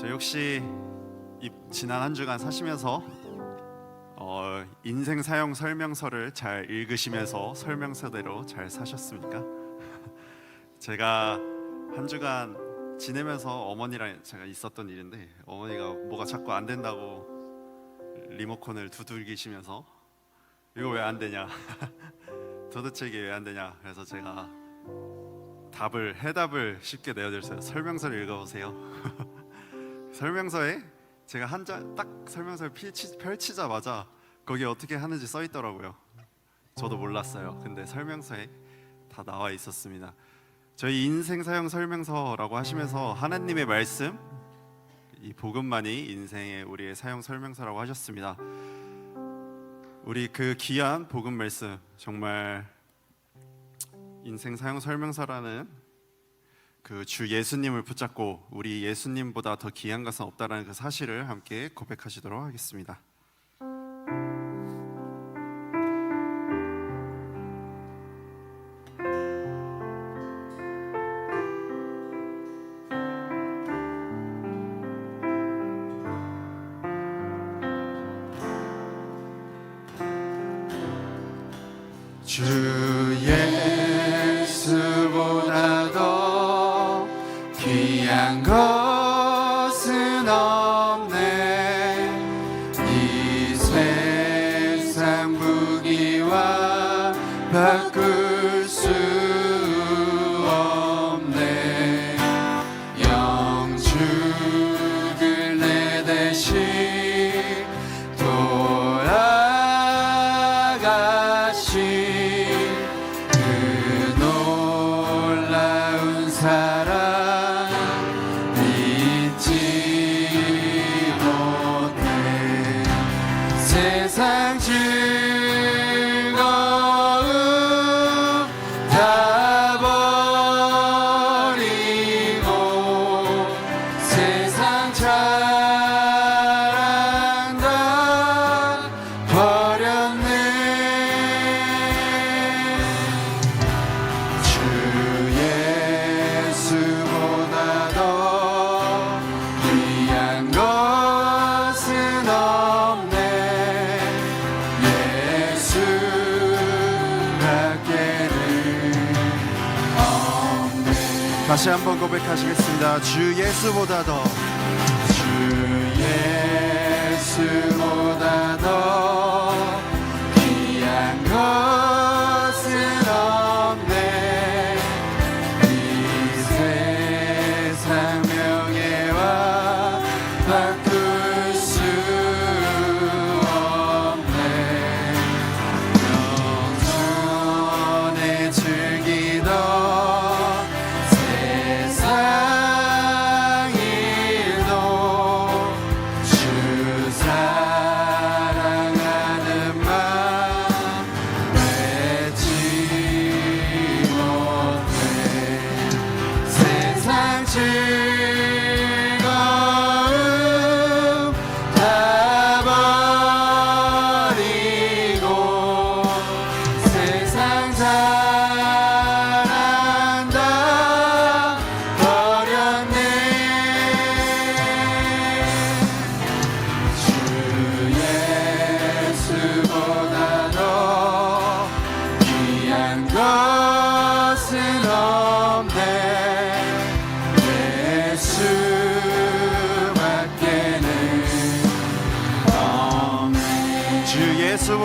저 역시 이 지난 한 주간 사시면서 어, 인생 사용 설명서를 잘 읽으시면서 설명서대로 잘 사셨습니까? 제가 한 주간 지내면서 어머니랑 제가 있었던 일인데 어머니가 뭐가 자꾸 안 된다고 리모컨을 두들기시면서 이거 왜 안 되냐? 도대체 이게 왜 안 되냐? 그래서 제가 답을 해답을 쉽게 내어드렸어요. 설명서를 읽어보세요 설명서에 제가 한 장 딱 설명서를 펼치, 펼치자마자 거기에 어떻게 하는지 써 있더라고요. 저도 몰랐어요. 근데 설명서에 다 나와 있었습니다. 저희 인생 사용 설명서라고 하시면서 하나님의 말씀 이 복음만이 인생의 우리의 사용 설명서라고 하셨습니다. 우리 그 귀한 복음 말씀 정말 인생 사용 설명서라는 그 주 예수님을 붙잡고 우리 예수님보다 더 귀한 것은 없다라는 그 사실을 함께 고백하시도록 하겠습니다. 주 사 다시 한번 고백하시겠습니다. 주 예수보다 더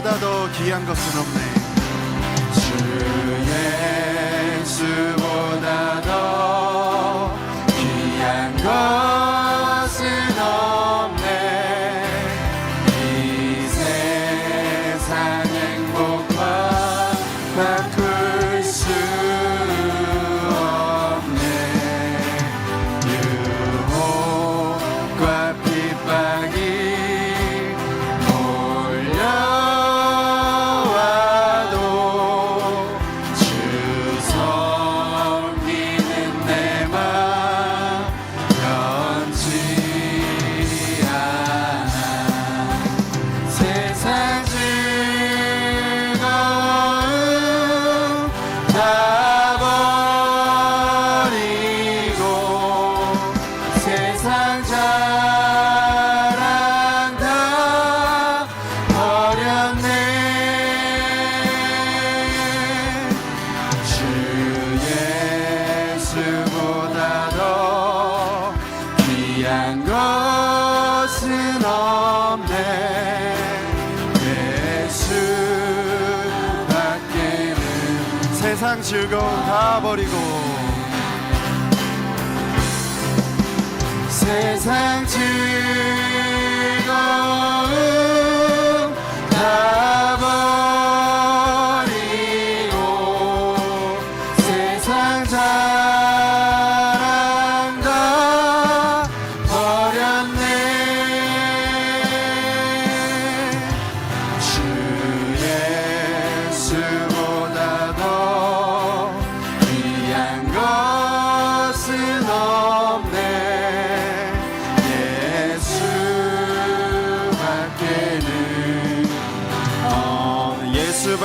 예수보다 더 귀한 것은 없네 세상 즐거움 다 버리고. 세상 즐거움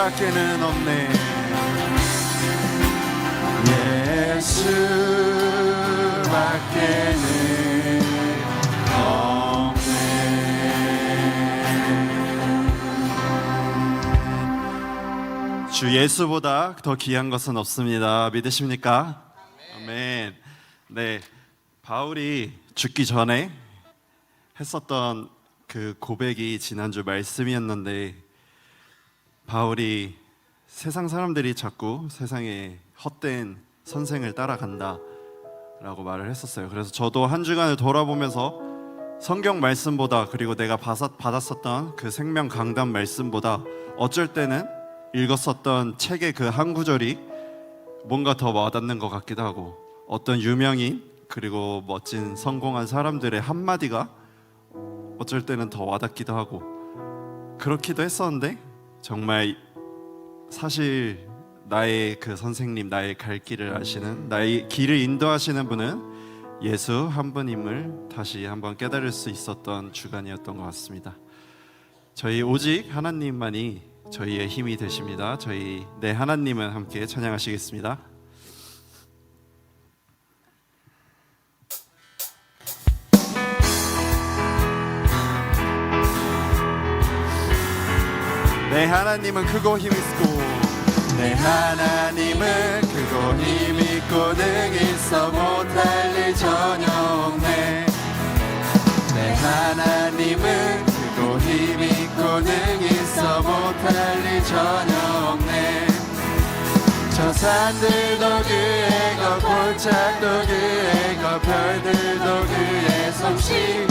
밖에는 없네. 예수 밖에는 없네. 주 예수보다 더 귀한 것은 없습니다. 믿으십니까? 아멘. 네 바울이 죽기 전에 했었던 그 고백이 지난주 말씀이었는데 바울이 세상 사람들이 자꾸 세상에 헛된 선생을 따라간다 라고 말을 했었어요. 그래서 저도 한 주간을 돌아보면서 성경 말씀보다 그리고 내가 받았- 받았었던 그 생명 강단 말씀보다 어쩔 때는 읽었었던 책의 그 한 구절이 뭔가 더 와닿는 것 같기도 하고 어떤 유명인 그리고 멋진 성공한 사람들의 한마디가 어쩔 때는 더 와닿기도 하고 그렇기도 했었는데 정말 사실 나의 그 선생님 나의 갈 길을 아시는 나의 길을 인도하시는 분은 예수 한 분임을 다시 한번 깨달을 수 있었던 주간이었던 것 같습니다. 저희 오직 하나님만이 저희의 힘이 되십니다. 저희 내 하나님은 함께 찬양하시겠습니다. 내 하나님은 크고 힘있고 내 하나님은 크고 힘있고 능있어 못할 일 전혀 없네. 내 하나님은 크고 힘있고 능있어 못할 일 전혀 없네. 저 산들도 그의 것 골짜기도 그의 것 별들도 그의 솜씨.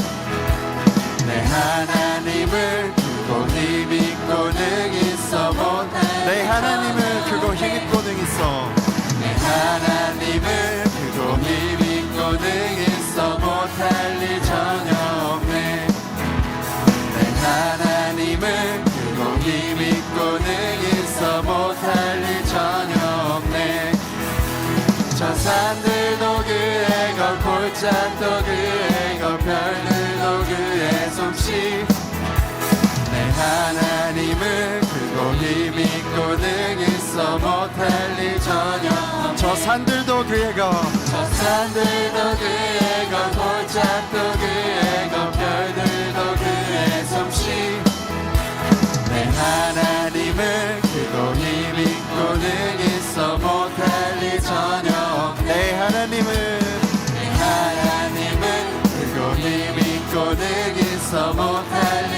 내 하나님을 힘있고 능있어 못할 내 하나님을 크고 힘있고 능있어 내 하나님을 크고 힘있고 능있어 못할 일 저 산들도 그의 것저 산들도 그의 것 골짜기도 그의 것 별들도 그의 솜씨. 내 하나님을 크고 힘있고 능 있어 못할 일 전혀 없네. 내 하나님은 내 하나님은 크고 힘있고 능 있어 못할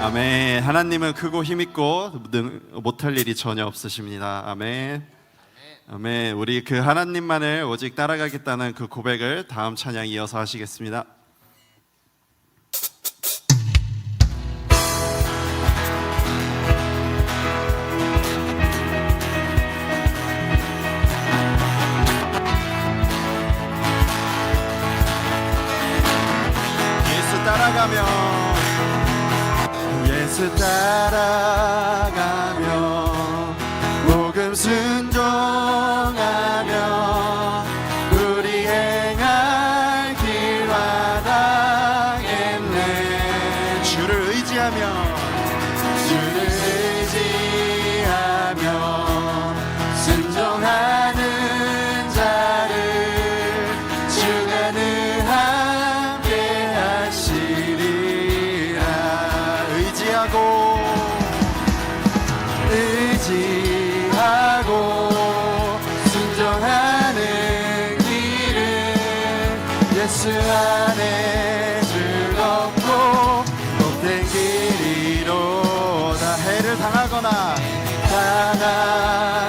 아멘. 하나님은 크고 힘있고 못할 일이 전혀 없으십니다. 아멘. 아멘. 우리 그 하나님만을 오직 따라가겠다는 그 고백을 다음 찬양 이어서 하시겠습니다. 따라 죄를 당하거나 당하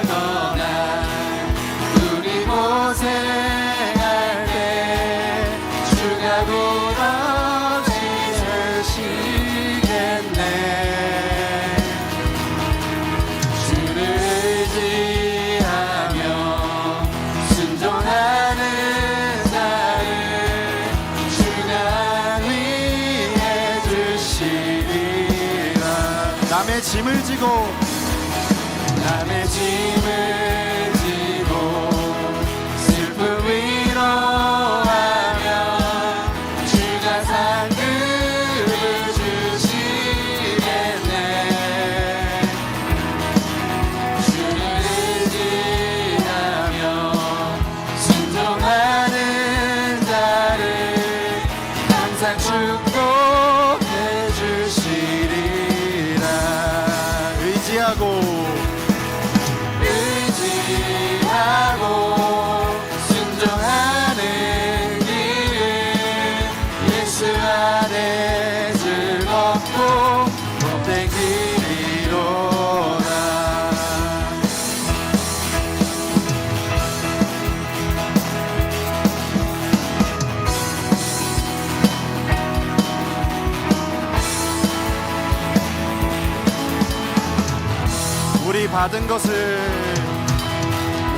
받은 것을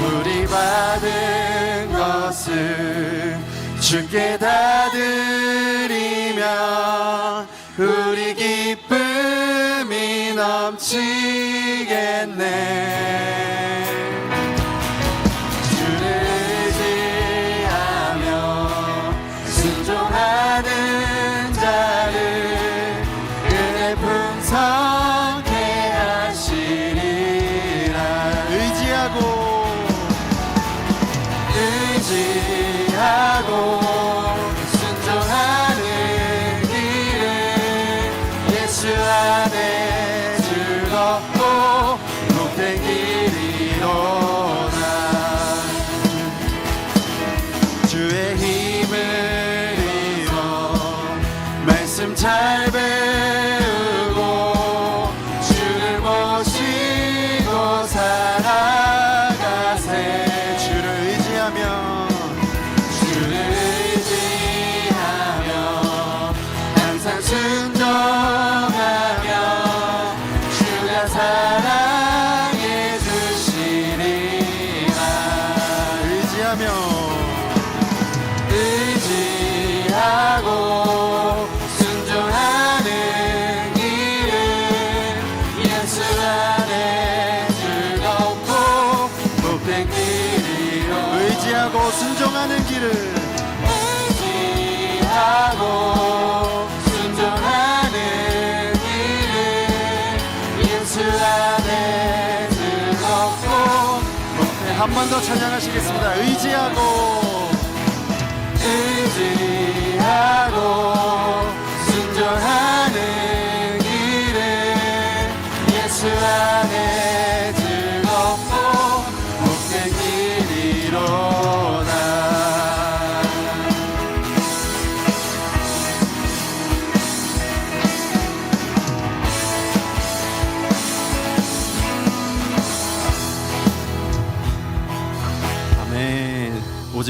우리 받은 것을 주께 다 드리면 우리 기쁨이 넘치겠네. 주를 의지하며 순종하는 자를 은혜 품성 한 번 더 찬양하시겠습니다. 의지하고 의지하고 순전하는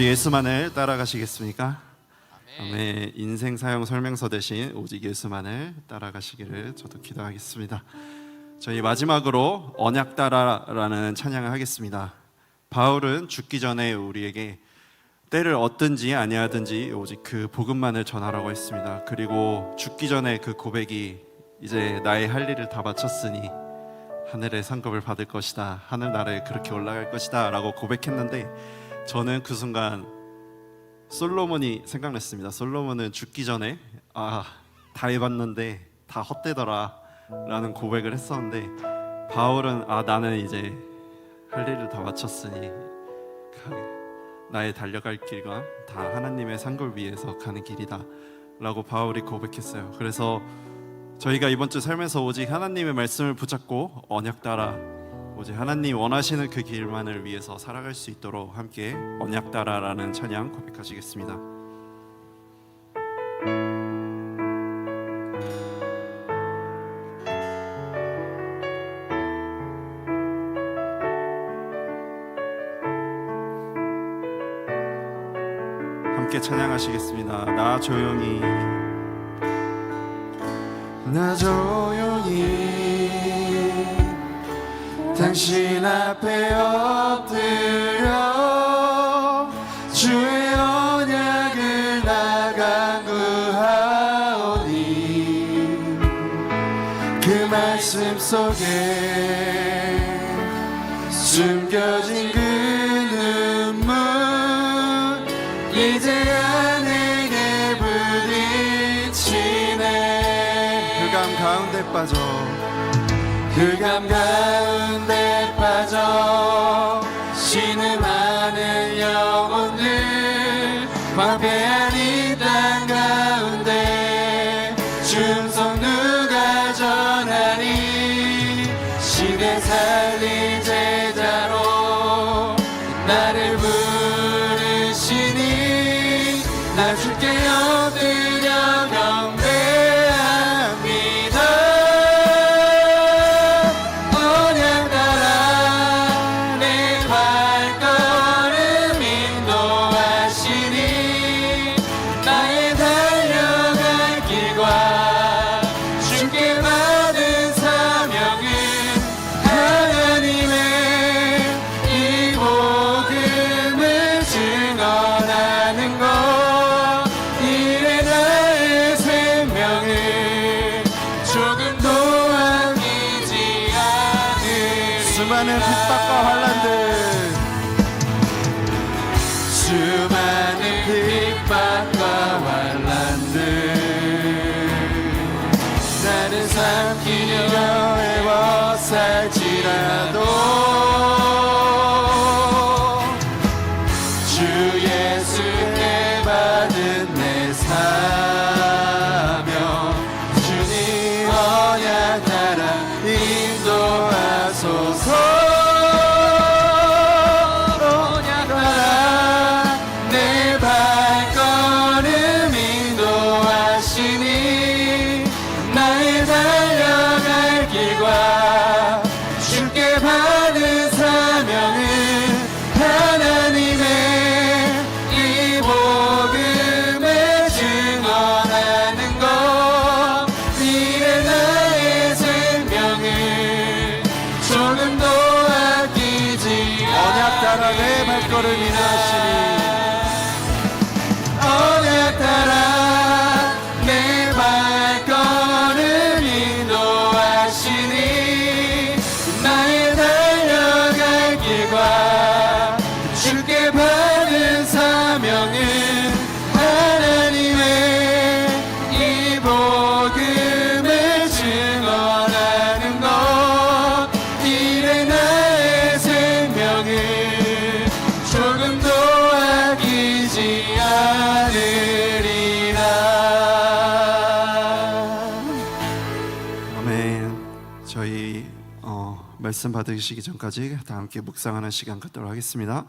오직 예수만을 따라가시겠습니까? 아멘. 인생 사용 설명서 대신 오직 예수만을 따라가시기를 저도 기도하겠습니다. 저희 마지막으로 언약 따라라는 찬양을 하겠습니다. 바울은 죽기 전에 우리에게 때를 얻든지 아니하든지 오직 그 복음만을 전하라고 했습니다. 그리고 죽기 전에 그 고백이 이제 나의 할 일을 다 마쳤으니 하늘의 상급을 받을 것이다. 하늘 나라에 그렇게 올라갈 것이다라고 고백했는데 저는 그 순간 솔로몬이 생각났습니다. 솔로몬은 죽기 전에 아 다 해봤는데 다 헛되더라 라는 고백을 했었는데 바울은 아 나는 이제 할 일을 다 마쳤으니 가- 나의 달려갈 길과 다 하나님의 상급을 위해서 가는 길이다 라고 바울이 고백했어요. 그래서 저희가 이번 주 살면서 오직 하나님의 말씀을 붙잡고 언약 따라 오직 하나님 원하시는 그 길만을 위해서 살아갈 수 있도록 함께 언약 따라라는 찬양 고백하시겠습니다. 함께 찬양하시겠습니다. 나 조용히 나 조용히 당신 앞에 엎드려 주의 언약을 나간 구하오니 그 말씀 속에 숨겨진 그 눈물 이제야 내게 부딪히네. 흑암 가운데 빠져. 흑암 가운데 빠져 신음하는 예 말씀 받으시기 전까지 다 함께 묵상하는 시간 갖도록 하겠습니다.